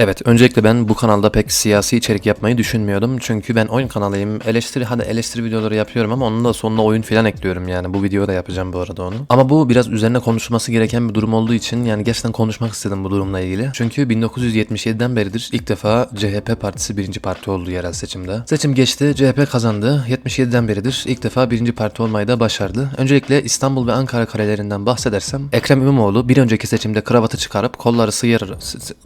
Evet, öncelikle ben bu kanalda pek siyasi içerik yapmayı düşünmüyordum. Çünkü ben oyun kanalıyım. Eleştiri, hadi eleştiri videoları yapıyorum ama onun da sonuna oyun falan ekliyorum yani. Bu videoda yapacağım bu arada onu. Ama bu biraz üzerine konuşulması gereken bir durum olduğu için yani gerçekten konuşmak istedim bu durumla ilgili. Çünkü 1977'den beridir ilk defa CHP partisi birinci parti oldu yerel seçimde. Seçim geçti, CHP kazandı. 77'den beridir ilk defa birinci parti olmayı da başardı. Öncelikle İstanbul ve Ankara karelerinden bahsedersem Ekrem İmamoğlu bir önceki seçimde kravatı çıkarıp kolları sıyır,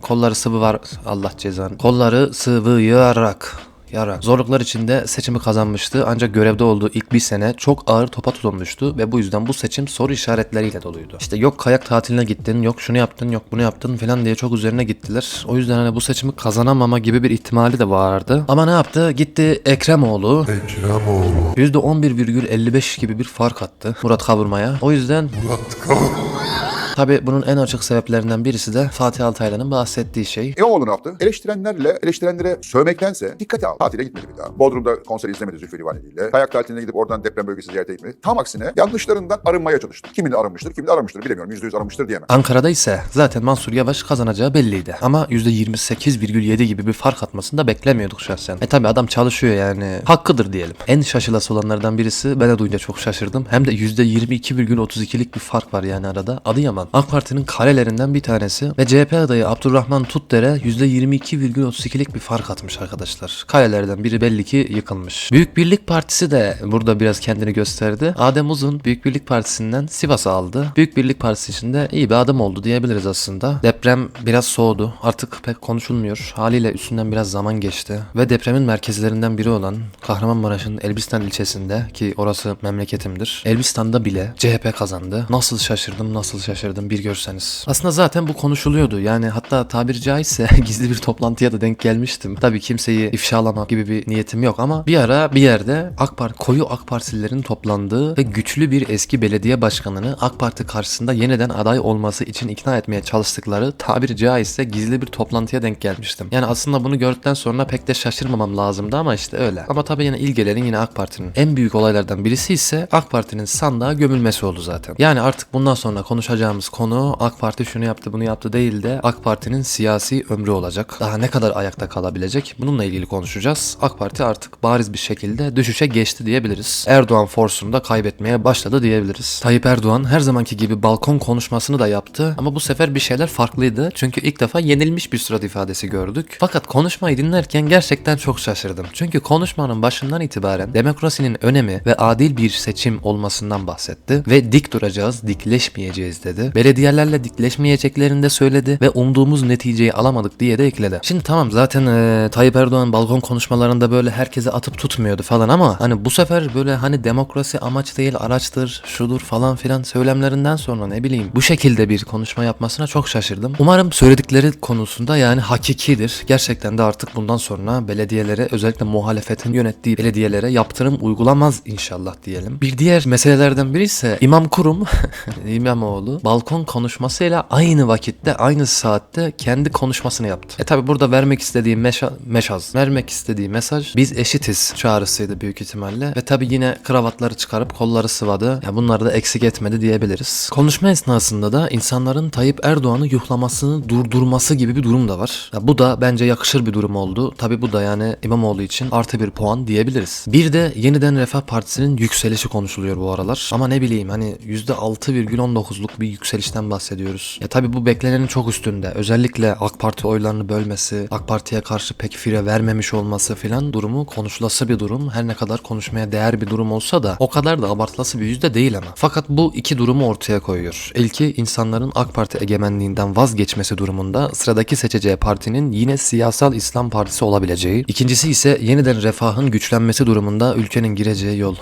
kolları sıvı var Allah cezanı. Kolları sıvıyarak Yarak. Zorluklar içinde seçimi kazanmıştı ancak görevde olduğu ilk bir sene çok ağır topa tutulmuştu ve bu yüzden bu seçim soru işaretleriyle doluydu. İşte yok kayak tatiline gittin, yok şunu yaptın, yok bunu yaptın falan diye çok üzerine gittiler. O yüzden hani bu seçimi kazanamama gibi bir ihtimali de vardı. Ama ne yaptı? Gitti Ekremoğlu Ekremoğlu, %11,55 gibi bir fark attı Murat Kavurma'ya. O yüzden Murat Kavurma. Tabi bunun en açık sebeplerinden birisi de Fatih Altaylı'nın bahsettiği şey. İmamoğlu ne yaptı? Eleştirenlerle, eleştirenlere sövmektense dikkate al. Tatile gitmedi bir daha. Bodrum'da konser izlemedi Zülfü Livaneli Kayak tatiline gidip oradan deprem bölgesi ziyarete gitmedi. Tam aksine yanlışlarından arınmaya çalıştı. Kimini arınmıştır, kimini arınmıştır bilemiyorum. Yüzde yüz arınmıştır diyemem. Ankara'da ise zaten Mansur Yavaş kazanacağı belliydi. Ama %28,7 gibi bir fark atmasını da beklemiyorduk şahsen. E tabi adam çalışıyor yani. Hakkıdır diyelim. En şaşılası olanlardan birisi ben de duyunca çok şaşırdım. Hem de %22,32'lik bir fark var yani arada. Adıyaman. AK Parti'nin karelerinden bir tanesi ve CHP adayı Abdurrahman Tutdere %22,32'lik bir fark atmış arkadaşlar. Kalelerden biri belli ki yıkılmış. Büyük Birlik Partisi de burada biraz kendini gösterdi. Adem Uzun Büyük Birlik Partisi'nden Sivas'ı aldı. Büyük Birlik Partisi için de iyi bir adım oldu diyebiliriz aslında. Deprem biraz soğudu. Artık pek konuşulmuyor. Haliyle üstünden biraz zaman geçti. Ve depremin merkezlerinden biri olan Kahramanmaraş'ın Elbistan ilçesinde ki orası memleketimdir. Elbistan'da bile CHP kazandı. Nasıl şaşırdım nasıl şaşırdım bir görseniz. Aslında zaten bu konuşuluyordu. Yani hatta tabiri caizse gizli bir toplantıya da denk gelmiştim. Tabii kimseyi ifşalamak gibi bir niyetim yok ama bir ara bir yerde AK Parti koyu AK Partililerin toplandığı ve güçlü bir eski belediye başkanını AK Parti karşısında yeniden aday olması için ikna etmeye çalıştıkları tabiri caizse gizli bir toplantıya denk gelmiştim. Yani aslında bunu gördükten sonra pek de şaşırmamam lazımdı ama işte öyle. Ama tabii yine ilgelerin yine AK Parti'nin en büyük olaylardan birisi ise AK Parti'nin sandığa gömülmesi oldu zaten. Yani artık bundan sonra konuşacağımız konu AK Parti şunu yaptı bunu yaptı değil de AK Parti'nin siyasi ömrü olacak. Daha ne kadar ayakta kalabilecek bununla ilgili konuşacağız. AK Parti artık bariz bir şekilde düşüşe geçti diyebiliriz. Erdoğan forsunu da kaybetmeye başladı diyebiliriz. Tayyip Erdoğan her zamanki gibi balkon konuşmasını da yaptı ama bu sefer bir şeyler farklıydı. Çünkü ilk defa yenilmiş bir surat ifadesi gördük. Fakat konuşmayı dinlerken gerçekten çok şaşırdım. Çünkü konuşmanın başından itibaren demokrasinin önemi ve adil bir seçim olmasından bahsetti ve dik duracağız, dikleşmeyeceğiz dedi. Belediyelerle dikleşmeyeceklerini de söyledi ve umduğumuz neticeyi alamadık diye de ekledi. Şimdi tamam zaten eee, Tayyip Erdoğan balkon konuşmalarında böyle herkese atıp tutmuyordu falan ama hani bu sefer böyle hani demokrasi amaç değil araçtır, şudur falan filan söylemlerinden sonra ne bileyim bu şekilde bir konuşma yapmasına çok şaşırdım. Umarım söyledikleri konusunda yani hakikidir. Gerçekten de artık bundan sonra belediyelere özellikle muhalefetin yönettiği belediyelere yaptırım uygulamaz inşallah diyelim. Bir diğer meselelerden biri ise İmam Kurum İmamoğlu balkon konuşmasıyla aynı vakitte aynı saatte kendi konuşmasını yaptı. E tabi burada vermek istediği meşa, meşaz, vermek istediği mesaj biz eşitiz çağrısıydı büyük ihtimalle. Ve tabi yine kravatları çıkarıp kolları sıvadı. Ya bunları da eksik etmedi diyebiliriz. Konuşma esnasında da insanların Tayyip Erdoğan'ı yuhlamasını durdurması gibi bir durum da var. Ya bu da bence yakışır bir durum oldu. Tabi bu da yani İmamoğlu için artı bir puan diyebiliriz. Bir de yeniden Refah Partisi'nin yükselişi konuşuluyor bu aralar. Ama ne bileyim hani %6,19'luk bir yükselişten bahsediyoruz. Ya tabi bu beklenenin çok üstünde. Özellikle AK Parti oylarını bölmesi, AK Parti'ye karşı pek fire vermemiş olması filan durumu konuşulası bir durum. Her ne kadar konuşmaya değer bir durum olsa da o kadar da abartılası bir yüzde değil ama. Fakat bu iki durumu ortaya koyuyor. İlki insanların AK Parti egemenliğinden vazgeçmesi durumunda sıradaki seçeceği partinin yine siyasal İslam Partisi olabileceği. İkincisi ise yeniden refahın güçlenmesi durumunda ülkenin gireceği yol.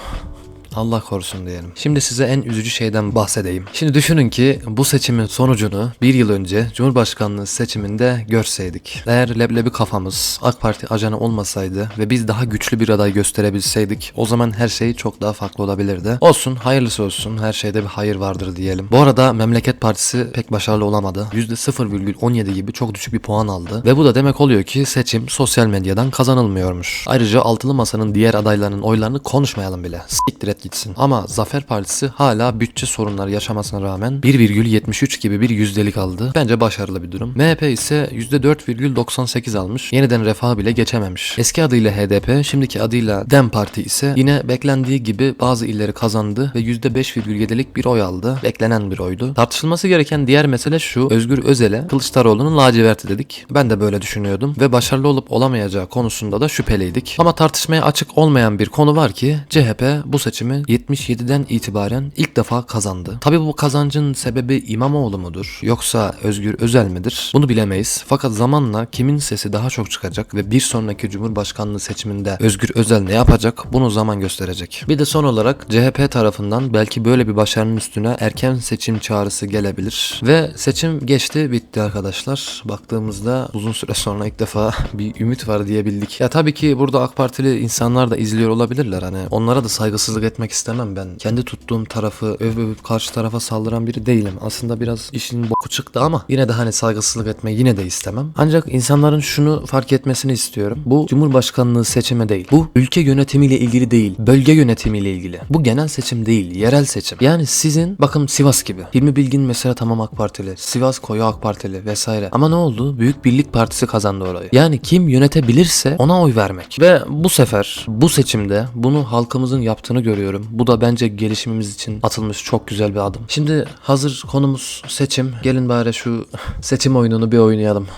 Allah korusun diyelim. Şimdi size en üzücü şeyden bahsedeyim. Şimdi düşünün ki bu seçimin sonucunu bir yıl önce Cumhurbaşkanlığı seçiminde görseydik. Eğer leblebi kafamız AK Parti ajanı olmasaydı ve biz daha güçlü bir aday gösterebilseydik o zaman her şey çok daha farklı olabilirdi. Olsun hayırlısı olsun her şeyde bir hayır vardır diyelim. Bu arada Memleket Partisi pek başarılı olamadı. %0,17 gibi çok düşük bir puan aldı. Ve bu da demek oluyor ki seçim sosyal medyadan kazanılmıyormuş. Ayrıca altılı masanın diğer adaylarının oylarını konuşmayalım bile. Siktir et gitsin. Ama Zafer Partisi hala bütçe sorunları yaşamasına rağmen 1,73 gibi bir yüzdelik aldı. Bence başarılı bir durum. MHP ise %4,98 almış. Yeniden refah bile geçememiş. Eski adıyla HDP, şimdiki adıyla DEM Parti ise yine beklendiği gibi bazı illeri kazandı ve %5,7'lik bir oy aldı. Beklenen bir oydu. Tartışılması gereken diğer mesele şu. Özgür Özel'e Kılıçdaroğlu'nun laciverti dedik. Ben de böyle düşünüyordum ve başarılı olup olamayacağı konusunda da şüpheliydik. Ama tartışmaya açık olmayan bir konu var ki CHP bu seçimi 77'den itibaren ilk defa kazandı. Tabi bu kazancın sebebi İmamoğlu mudur yoksa Özgür Özel midir? Bunu bilemeyiz. Fakat zamanla kimin sesi daha çok çıkacak ve bir sonraki Cumhurbaşkanlığı seçiminde Özgür Özel ne yapacak bunu zaman gösterecek. Bir de son olarak CHP tarafından belki böyle bir başarının üstüne erken seçim çağrısı gelebilir. Ve seçim geçti bitti arkadaşlar. Baktığımızda uzun süre sonra ilk defa bir ümit var diyebildik. Ya tabii ki burada AK Partili insanlar da izliyor olabilirler. Hani onlara da saygısızlık etmek istemem ben. Kendi tuttuğum tarafı öv övüp karşı tarafa saldıran biri değilim. Aslında biraz işin boku çıktı ama yine de hani saygısızlık etmeyi yine de istemem. Ancak insanların şunu fark etmesini istiyorum. Bu Cumhurbaşkanlığı seçimi değil. Bu ülke yönetimiyle ilgili değil. Bölge yönetimiyle ilgili. Bu genel seçim değil. Yerel seçim. Yani sizin bakın Sivas gibi. Hilmi Bilgin mesela tamam AK Partili. Sivas koyu AK Partili vesaire. Ama ne oldu? Büyük Birlik Partisi kazandı orayı. Yani kim yönetebilirse ona oy vermek. Ve bu sefer bu seçimde bunu halkımızın yaptığını görüyorum. Bu da bence gelişimimiz için atılmış çok güzel bir adım. Şimdi hazır konumuz seçim. Gelin bari şu seçim oyununu bir oynayalım.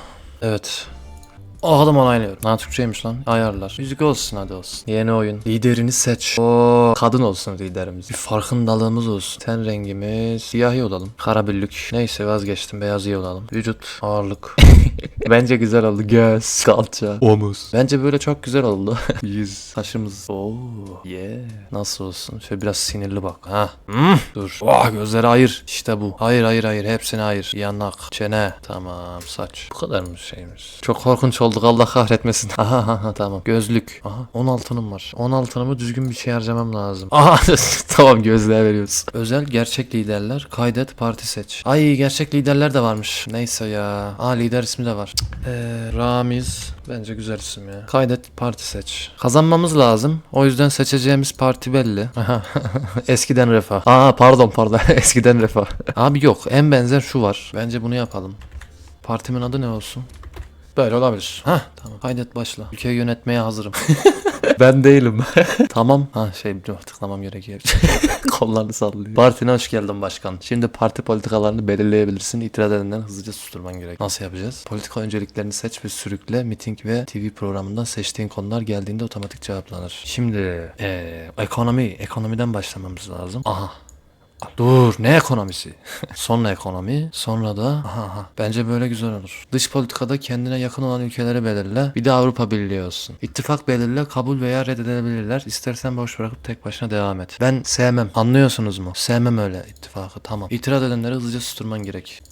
Evet. O adam onaylıyorum. Ha Türkçeymiş lan. Ayarlar. Müzik olsun hadi olsun. Yeni oyun. Liderini seç. O kadın olsun liderimiz. Bir farkındalığımız olsun. Ten rengimiz siyahi olalım. Kara büllük. Neyse vazgeçtim. Beyaz iyi olalım. Vücut ağırlık. Bence güzel oldu. Göz, kalça, omuz. Bence böyle çok güzel oldu. Yüz, saçımız. Oo, yeah. Nasıl olsun? Şöyle biraz sinirli bak. Ha. Hmm. Dur. Oh, gözleri ayır. İşte bu. Hayır hayır hayır. Hepsini ayır. Yanak, çene. Tamam. Saç. Bu kadar mı şeyimiz? Çok korkunç olduk. Allah kahretmesin. Aha aha, tamam. Gözlük. Aha 16'nım var. 16'nımı düzgün bir şey harcamam lazım. Aha tamam gözlüğe veriyoruz. Özel gerçek liderler. Kaydet parti seç. Ay gerçek liderler de varmış. Neyse ya. Aa lider ismi de var. Ee, Ramiz. Bence güzel isim ya. Kaydet parti seç. Kazanmamız lazım. O yüzden seçeceğimiz parti belli. Eskiden refah. Aa pardon pardon. Eskiden refah. Abi yok. En benzer şu var. Bence bunu yapalım. Partimin adı ne olsun? Böyle olabilir. Hah tamam. Kaydet başla. Ülkeyi yönetmeye hazırım. ben değilim. tamam. Ha şey dur, tıklamam gerekiyor. Kollarını sallıyor. Partine hoş geldin başkan. Şimdi parti politikalarını belirleyebilirsin. İtiraz edenleri hızlıca susturman gerek. Nasıl yapacağız? Politika önceliklerini seç ve sürükle. Miting ve TV programından seçtiğin konular geldiğinde otomatik cevaplanır. Şimdi eee ekonomi. Ekonomiden başlamamız lazım. Aha. Dur ne ekonomisi? sonra ekonomi sonra da aha, aha. bence böyle güzel olur. Dış politikada kendine yakın olan ülkeleri belirle. Bir de Avrupa Birliği olsun. İttifak belirle kabul veya reddedebilirler. İstersen boş bırakıp tek başına devam et. Ben sevmem. Anlıyorsunuz mu? Sevmem öyle ittifakı tamam. İtiraz edenleri hızlıca susturman gerek.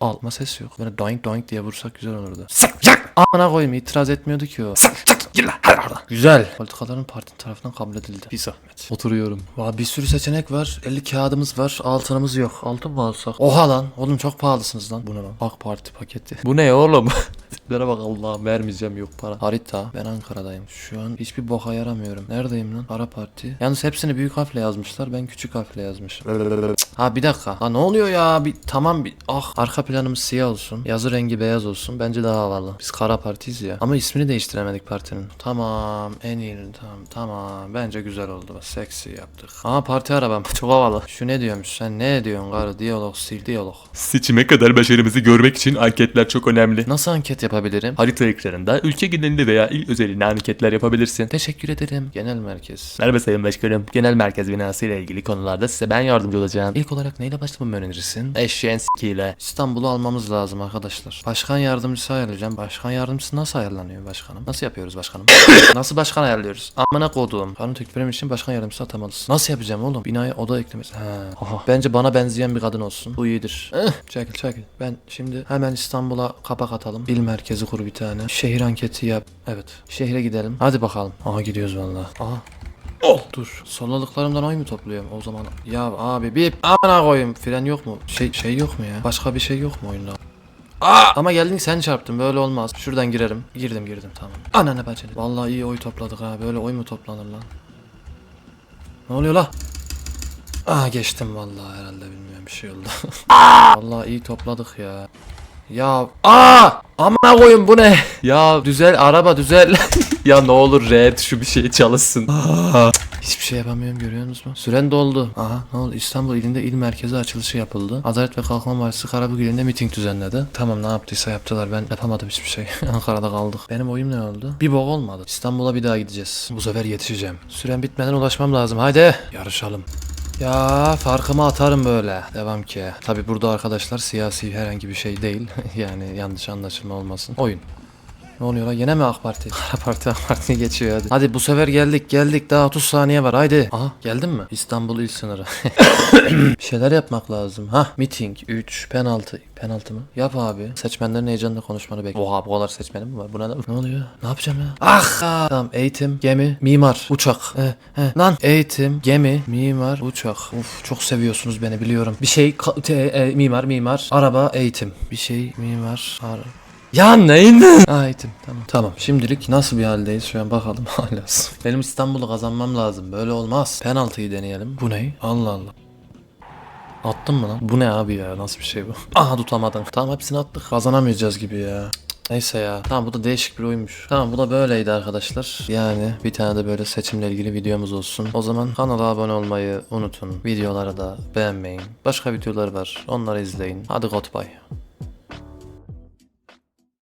Alma ses yok. Böyle doink doink diye vursak güzel olurdu. Sak yak! Amına koyayım itiraz etmiyordu ki o. Sak yak! Gir lan hadi oradan. Güzel. Politikaların parti tarafından kabul edildi. Bir zahmet. Oturuyorum. Vay bir sürü seçenek var. 50 kağıdımız var. Altınımız yok. Altın mı alsak? Oha lan. Oğlum çok pahalısınız lan. Bu ne lan? AK Parti paketi. Bu ne oğlum? Tiplere bak Allah'ım vermeyeceğim yok para. Harita. Ben Ankara'dayım. Şu an hiçbir boka yaramıyorum. Neredeyim lan? Ara Parti. Yalnız hepsini büyük harfle yazmışlar. Ben küçük harfle yazmışım. Ha bir dakika. Ha ne oluyor ya? Bir tamam bir ah arka planımız siyah olsun. Yazı rengi beyaz olsun. Bence daha havalı. Biz kara partiyiz ya. Ama ismini değiştiremedik partinin. Tamam. En iyi. Tamam. Tamam. Bence güzel oldu. Seksi yaptık. Aha parti arabam. Çok havalı. Şu ne diyormuş? Sen ne diyorsun karı? Diyalog sil. Diyalog. Seçime kadar başarımızı görmek için anketler çok önemli. Nasıl anket yapabilirim? Harita ekranında ülke genelinde veya il özelinde anketler yapabilirsin. Teşekkür ederim. Genel merkez. Merhaba Sayın Başkanım. Genel merkez binası ile ilgili konularda size ben yardımcı olacağım. İlk olarak neyle başlamamı önerirsin? Eşeğin s**kiyle. İstanbul'u almamız lazım arkadaşlar. Başkan yardımcısı ayarlayacağım. Başkan yardımcısı nasıl ayarlanıyor başkanım? Nasıl yapıyoruz başkanım? nasıl başkan ayarlıyoruz? Amına koduğum. Kanun teklifim için başkan yardımcısı atamalısın. Nasıl yapacağım oğlum? Binaya oda eklemesi. Ha. Aha. Bence bana benzeyen bir kadın olsun. Bu iyidir. Eh, çekil çekil. Ben şimdi hemen İstanbul'a kapak atalım. İl merkezi kur bir tane. Şehir anketi yap. Evet. Şehre gidelim. Hadi bakalım. Aha gidiyoruz vallahi. Aha. Oh dur. Solalıklarımdan oy mu topluyorum o zaman? Ya abi bir amına koyayım. Fren yok mu? Şey şey yok mu ya? Başka bir şey yok mu oyunda? Aa! Ama geldin sen çarptın böyle olmaz. Şuradan girerim. Girdim girdim tamam. Ananı bacını. Vallahi iyi oy topladık ha. Böyle oy mu toplanır lan? Ne oluyor la? Ah geçtim vallahi herhalde bilmiyorum bir şey oldu. vallahi iyi topladık ya. Ya aa amına koyun bu ne? Ya düzel araba düzel. ya ne olur red şu bir şey çalışsın. Hiçbir şey yapamıyorum görüyorsunuz mu? Süren doldu. Aha ne oldu? İstanbul ilinde il merkezi açılışı yapıldı. Adalet ve Kalkınma Partisi Karabük ilinde miting düzenledi. Tamam ne yaptıysa yaptılar. Ben yapamadım hiçbir şey. Ankara'da kaldık. Benim oyum ne oldu? Bir bok olmadı. İstanbul'a bir daha gideceğiz. Bu sefer yetişeceğim. Süren bitmeden ulaşmam lazım. Haydi yarışalım. Ya farkımı atarım böyle. Devam ki. Tabi burada arkadaşlar siyasi herhangi bir şey değil. yani yanlış anlaşılma olmasın. Oyun. Ne oluyor lan? Yine mi AK Parti? AK Parti AK Parti geçiyor hadi. Hadi bu sefer geldik geldik daha 30 saniye var haydi. Aha geldin mi? İstanbul il sınırı. bir şeyler yapmak lazım. Ha meeting 3 penaltı. Penaltı mı? Yap abi. Seçmenlerin heyecanla konuşmanı bekliyorum. Oha bu kadar seçmenim mi var? Bu ne lan? Ne oluyor? Ne yapacağım ya? Ah! ah. Tamam eğitim, gemi, mimar, uçak. Eh, eh. Lan eğitim, gemi, mimar, uçak. Uf çok seviyorsunuz beni biliyorum. Bir şey te- e, mimar, mimar, araba, eğitim. Bir şey mimar, araba. Ya neyin? Ha eğitim tamam. Tamam şimdilik nasıl bir haldeyiz şu an bakalım hala. Benim İstanbul'u kazanmam lazım. Böyle olmaz. Penaltıyı deneyelim. Bu ne? Allah Allah. Attın mı lan? Bu ne abi ya? Nasıl bir şey bu? Aha tutamadım. Tamam hepsini attık. Kazanamayacağız gibi ya. Neyse ya. Tamam bu da değişik bir oyunmuş. Tamam bu da böyleydi arkadaşlar. Yani bir tane de böyle seçimle ilgili videomuz olsun. O zaman kanala abone olmayı unutun. Videoları da beğenmeyin. Başka videolar var. Onları izleyin. Hadi goodbye.